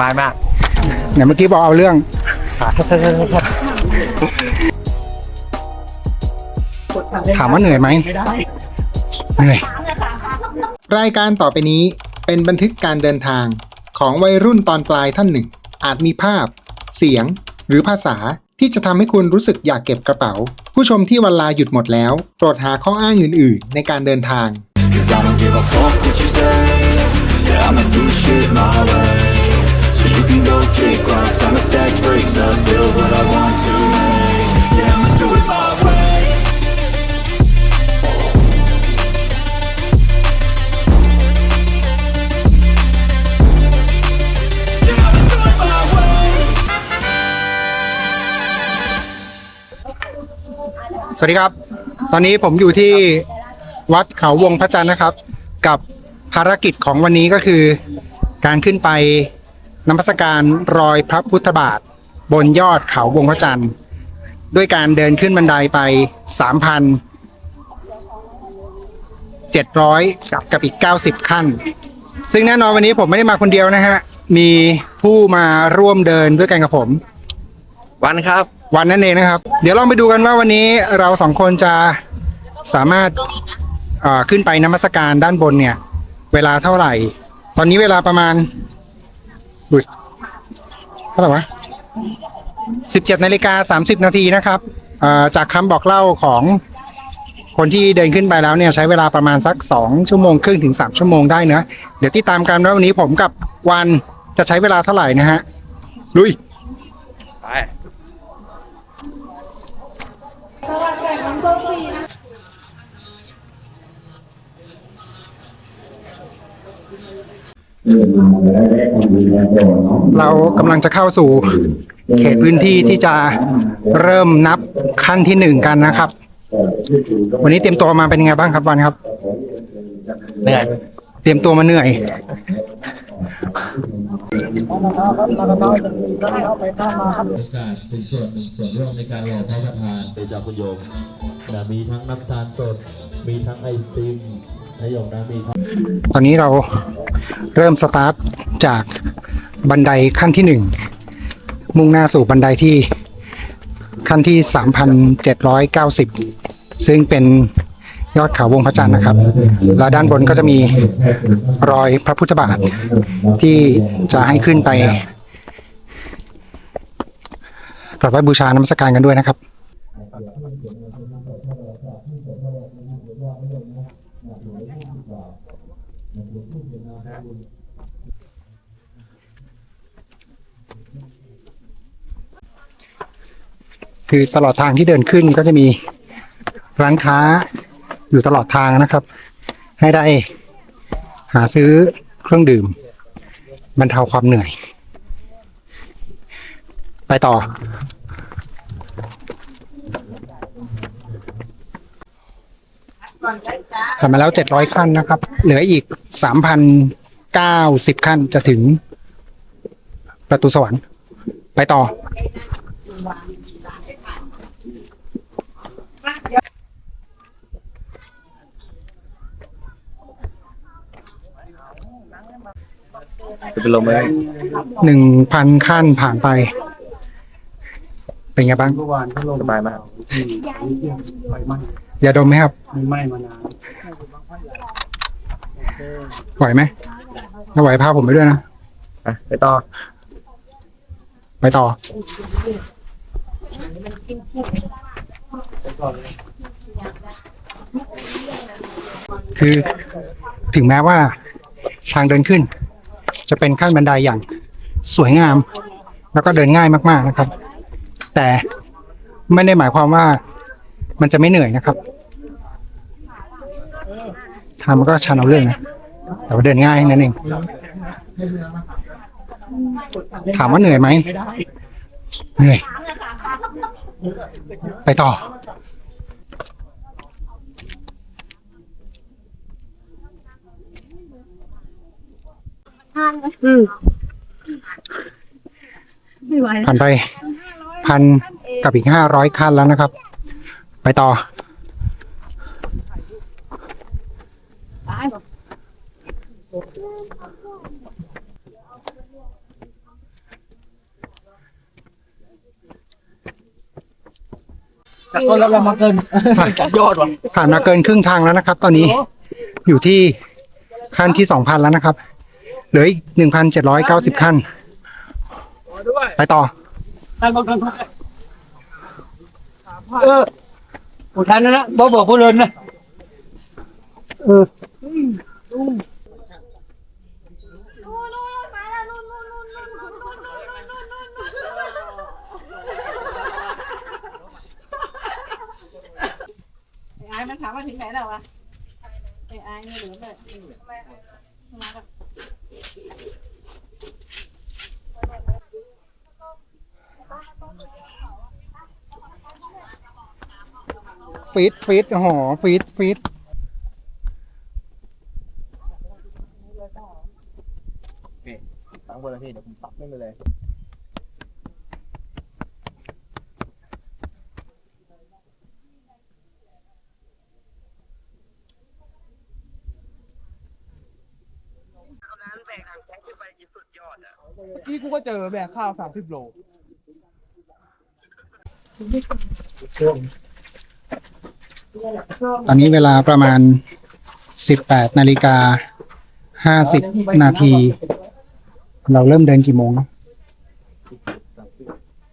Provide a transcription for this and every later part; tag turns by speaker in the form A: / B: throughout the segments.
A: บายมาก
B: ไหนเมื่อกี้บอกเอาเรื่อง ถามว่าเหนื่อยไหมเหนื่อย รายการต่อไปนี้เป็นบันทึกการเดินทางของวัยรุ่นตอนปลายท่านหนึ่ง อาจมีภาพ เสียง หรือภาษาที่จะทำให้คุณรู้สึกอยากเก็บกระเป๋า ผู้ชมที่วันลาหยุดหมดแล้ว โปรดหาข้ออ้างอื่น ๆ ในการเดินทาง
C: Cause I don't give a fuck what you say Yeah, I'ma do shit my way you can go kick rocks I'ma stack bricks up, build what I want to make Yeah, I'ma do it my way Yeah, I'ma do it my way
B: สวัสดีครับ ตอนนี้ผมอยู่ที่วัดเขาวงพระจันทร์นะครับ กับภารกิจของวันนี้ก็คือ การขึ้นไป นมัสการรอยพระพุทธบาท บนยอดเขาวงพระจันทร์ ด้วยการเดินขึ้นบันไดไป 3,700 กับอีก 90 ขั้น ซึ่งแน่นอนวันนี้ผมไม่ได้มาคนเดียวนะฮะ มีผู้มาร่วมเดินด้วยกันกับผม
A: วันครับ
B: วันนั่นเองนะครับ เดี๋ยวลองไปดูกันว่าวันนี้เราสองคนจะสามารถเอ่อขึ้นไปนมัสการด้านบนเนี่ย เวลาเท่าไหร่ ตอนนี้เวลาประมาณ อุ้ยเท่าไหร่วะ17นาฬิกา30นาทีนะครับจากคำบอกเล่าของคนที่เดินขึ้นไปแล้วเนี่ยใช้เวลาประมาณสัก2ชั่วโมงครึ่งถึง3ชั่วโมงได้เนะเดี๋ยวติดตามกันว่าวันนี้ผมกับวันจะใช้เวลาเท่าไหร่นะฮะลุย
A: ไป
B: เรากำลังจะเข้าสู่เขตพื้นที่ที่จะเริ่มนับขั้นที่หนึ่งกันนะครับ วันนี้เตรียมตัวมาเป็นยังไงบ้างครับวันครับ
A: เหนื่อย
B: เตรียมตัวมาเหนื่อย
D: โอกาสเป็นส่วนหนึ่งส่วนร่วมในการรอพระประธาน
E: ไปจากคุณโยมนะมีทั้งน้ำตาลสด มีทั้งไอศครีมนะโยมนะมีทั้ง
B: ตอนนี้เรา เริ่มสตาร์ทจากบันไดขั้นที่หนึ่งมุ่งหน้าสู่บันไดที่ขั้นที่ 3,790 ซึ่งเป็นยอดเขาวงพระจันทร์นะครับ และด้านบนก็จะมีรอยพระพุทธบาทที่จะให้ขึ้นไปกราบไหว้บูชานมัสการกันด้วยนะครับ คือตลอดทางที่เดินขึ้นก็จะมีร้านค้าอยู่ตลอดทางนะครับ ให้ได้หาซื้อเครื่องดื่มบรรเทาความเหนื่อย ไปต่อ ผ่านมาแล้ว700ขั้นนะครับ เหลืออีก3,090ขั้นจะถึง ประตูสวรรค์ ไปต่อ
A: จะเป็นลมเลย
B: หนึ่งพันขั้นผ่านไป เป็นไงบ้าง
A: สบายมาก
B: อย่าดมไหมครับ
F: ไม่มานาน
B: ไหวไหมถ้าไหวพาผมไปด้วยนะ
A: อะไปต่อ
B: ไปต่อ คือถึงแม้ว่าทางเดินขึ้น จะเป็นขั้นบันไดอย่างสวยงาม แล้วก็เดินง่ายมากๆนะครับ แต่ไม่ได้หมายความว่ามันจะไม่เหนื่อยนะครับทางมันก็ชันเอาเรื่องนะแต่ว่าเดินง่ายนั่นเองถามว่าเหนื่อยไหมเหนื่อย ไปต่อ
G: ไม่ไหวแล้ว
B: ผ่านไป พันกับอีกห้าร้อยคันแล้วนะครับ ไปต่อ
G: ต่
F: นเราเรามาเกิน ยอดว่ะ
B: ผ่านมาเกินครึ่งทางแล้วนะครับ ตอนนี้อยู่ที่ขั้นที่สองพันแล้วนะครับ เหลืออีกหนึ่งพันเจ็ดร้อยเก้าสิบขั้น ไปต่อ
F: ท่านบอกกันเออผู้ทันนะนะบอกบอกผู้เลินนะเออ
G: ไอ้ไอ้มันถามว่าถึงไหนแล้ววะไอ้ไอ้เนี่ยเหลือแบบมาแบบ
B: ฟีดฟีดโอ้โหฟีดฟีด
A: ตั้งบนแล้วพี่เดี๋ยวผมซับไม่ไปเลย
F: ที่กูก็เจอแบกข้าวสามสิบโล
B: ตอนนี้เวลาประมาณสิบแปดนาฬิกาห้าสิบนาที เราเริ่มเดินกี่โมง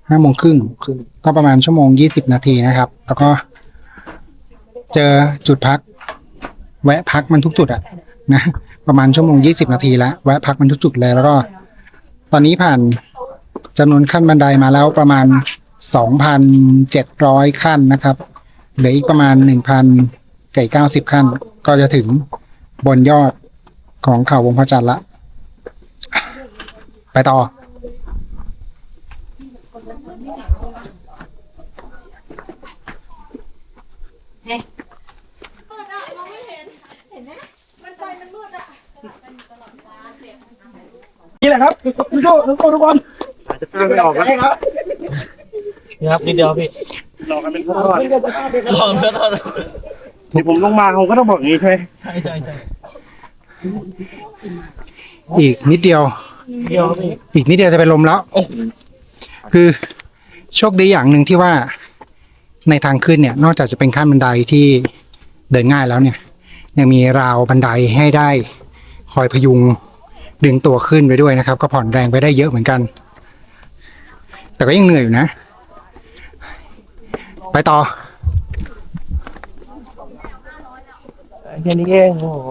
B: ห้าโมงครึ่งก็ประมาณชั่วโมงยี่สิบนาทีนะครับ แล้วก็ เจอจุดพัก แวะพักมันทุกจุดอะนะประมาณชั่วโมงยี่สิบนาทีแล้วแวะพักมันทุกจุดเลยแล้วก็ ตอนนี้ผ่านจำนวนขั้นบันไดมาแล้วประมาณสองพันเจ็ดร้อยขั้นนะครับ เหลืออีกประมาณหนึ่งพันไก่เก้าสิบขั้น ก็จะถึงบนยอดของเขาวงพระจันทร์ละ ไปต่อ
F: นี่แหละครับทุกคนทุกคนทุกคนไม่ออกกันครับ
E: นี่ครับนิดเดียวพี่
F: รอกันเป็นทอด
E: ลองแล้ว
F: เดี๋ยวผมลงมาผมก็ต้องบอกอย่างนี้ใช่ไหม
E: ใช่ใช่ใช่
B: อีกนิดเดียว
E: เดียวพี่
B: อีกนิดเดียวจะเป็นลมแล้วคือโชคดีอย่างหนึ่งที่ว่าในทางขึ้นเนี่ย นอกจากจะเป็นขั้นบันไดที่เดินง่ายแล้วเนี่ย ยังมีราวบันไดให้ได้คอยพยุงดึงตัวขึ้นไปด้วยนะครับ ก็ผ่อนแรงไปได้เยอะเหมือนกัน แต่ก็ยังเหนื่อยอยู่นะ ไปต่อ
A: แค่นี้เองโอ้โห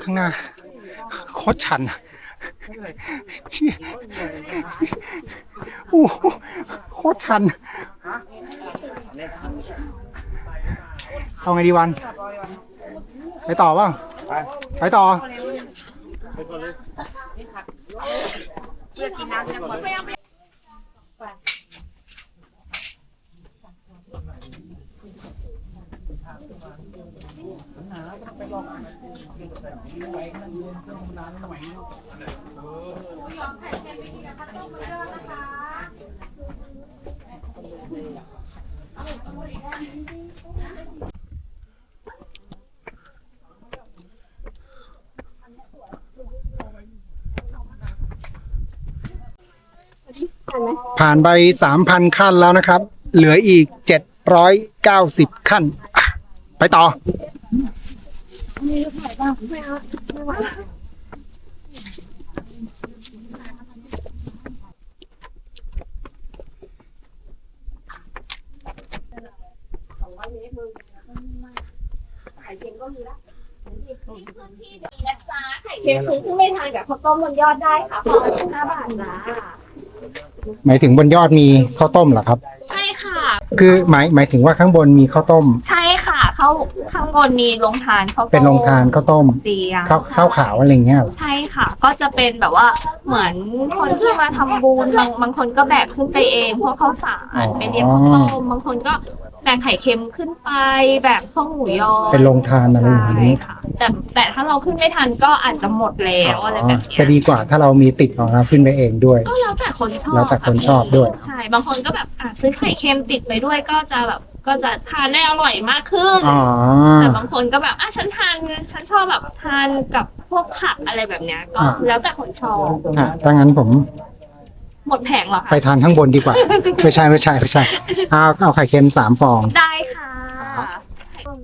B: ข้างหน้าโคตรชันโอ้โหโคตรชัน เอาไงดีวัน ไปต่อบ้าง ไปต่อ เพื่อกินน้ำเนี่ยหมด ผ่านไปสามพันขั้นแล้วนะครับ เหลืออีกเจ็ดร้อยเก้าสิบขั้นอะไปต่อ
H: นะจ๊ะไข่เค็มซื้อขึ้นไปทานกับข้าวต้มบนยอดได้ค่ะฟอละสิบห้าบาทจ้า
B: หมายถึงบนยอดมีข้าวต้มเหรอครับ
H: ใช่ค่ะ
B: คือหมายหมายถึงว่าข้างบนมีข้าวต้ม
H: ใช่ค่ะข้าวข้างบนมีโรงทานข้าวต้ม
B: เป็นโรงทานข้าวต้ม
H: เตียง
B: ข้าวข้าวขาวอะไรเงี้ยเหรอ
H: ใช่ค่ะ ก็จะเป็นแบบว่าเหมือนคนที่มาทำบุญบางบางคนก็แบกขึ้นไปเองพวกข้าวสารไปเลี้ยงข้าวต้มบางคนก็ แบกไข่เค็มขึ้นไปแบกพวกหมูยอ
B: เป็นโรงทานอะไรอย่าง
H: ใช่
B: นี้
H: ค่ะ แต่แต่ถ้าเราขึ้นไม่ทันก็อาจจะหมดแล้วอะไรแบบเนี้ย
B: จะดีกว่าถ้าเรามีติดของเราขึ้นไปเองด้วย
H: ก็แล้วแต่คนชอบ
B: แล้วแต่คนชอบด้วย
H: ใช่บางคนก็แบบอะซื้อไข่เค็มติดไปด้วยก็จะแบบก็จะทานได้อร่อยมากขึ้น
B: อ๋อ
H: แต่บางคนก็แบบอะฉันทานฉันชอบแบบทานกับพวกผักอะไรแบบเนี้ยก็
B: อ่า
H: แล้วแต่คนชอบ
B: อะถ้างั้นผม
H: หมดแผงเหรอ
B: ไป
H: คะ
B: ทานข้างบนดีกว่า ไม่ใช่ไม่ใช่ไม่ใช่เอาเอาไข่เค็มสามฟอง
H: ได้ค่ะ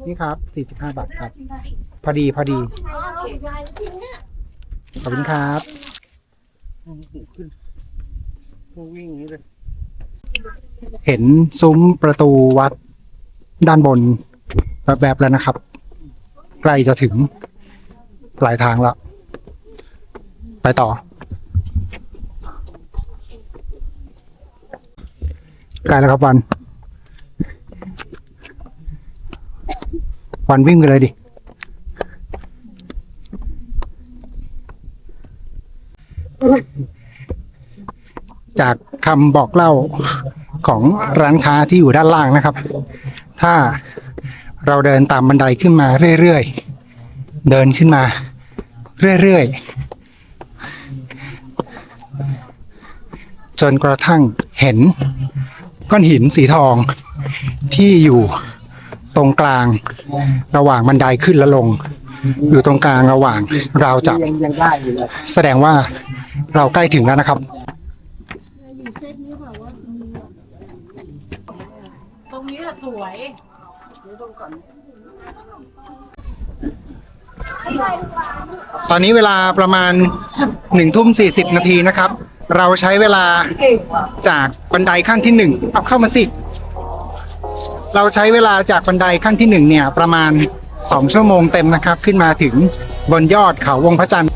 B: นี่ครับสี่สิบห้าบาทครับ พอดีพอดี ขอบคุณครับวิ่งนี้เลยเห็นซุ้มประตูวัดด้านบนแบบๆแล้วนะครับ ใกล้จะถึงปลายทางแล้ว ไปต่อ ใกล้แล้วครับวันวันวิ่งไปเลยดิ จากคำบอกเล่าของร้านค้าที่อยู่ด้านล่างนะครับ ถ้าเราเดินตามบันไดขึ้นมาเรื่อยๆ เดินขึ้นมาเรื่อยๆ จนกระทั่งเห็น ก้อนหินสีทองที่อยู่ตรงกลางระหว่างบันไดขึ้นและลง อยู่ตรงกลางระหว่างราวจับ
F: ยังยังได้อยู่เลย
B: แสดงว่าเราใกล้ถึงแล้วนะครับ
G: ตรงนี้แหละสวย
B: ตอนนี้เวลาประมาณหนึ่งทุ่มสี่สิบนาทีนะครับ เราใช้เวลาจากบันไดขั้นที่หนึ่งเอาเข้ามาสิ เราใช้เวลาจากบันไดขั้นที่หนึ่งเนี่ย ประมาณสองชั่วโมงเต็มนะครับ ขึ้นมาถึงบนยอดเขาวงพระจันทร์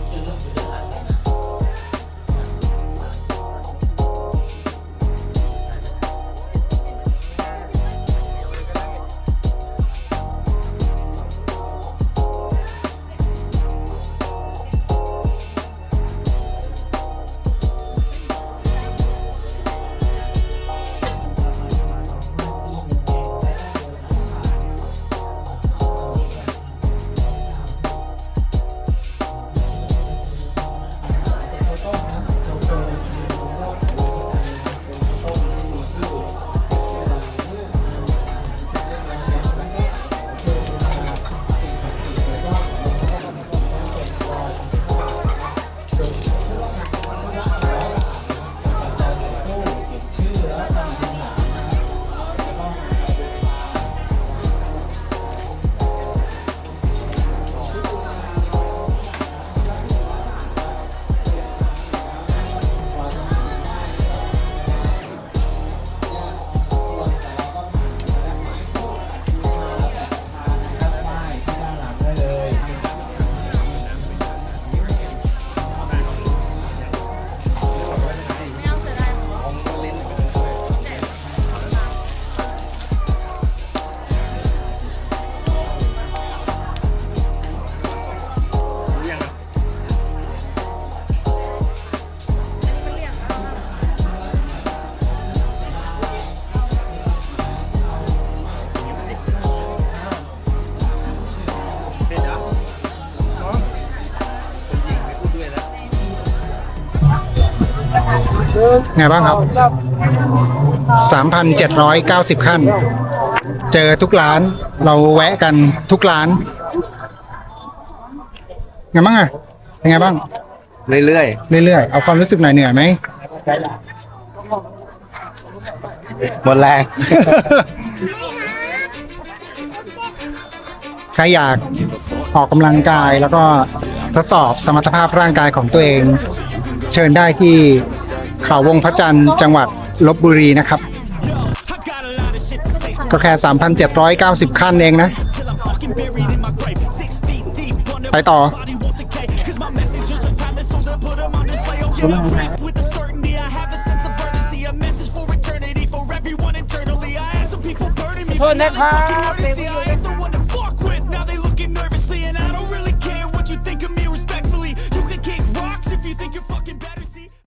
B: ไงบ้างครับ 3,790 ขั้น เจอทุกร้านเราแวะกันทุกร้านไงบ้างอะเป็นไงบ้าง
A: เรื่อย
B: เรื่อยๆ เอาความรู้สึกหน่อยเหนื่อยไหม
A: ๆ หมดแรง
B: ใครอยากออกกำลังกายแล้วก็ทดสอบสมรรถภาพร่างกายของตัวเอง เชิญได้ที่ เขาวงพระจันทร์จังหวัดลบบุรีนะครับ ก็แค่ 3,790 ขั้นเองนะ ไปต่อ
F: โทษนะครับ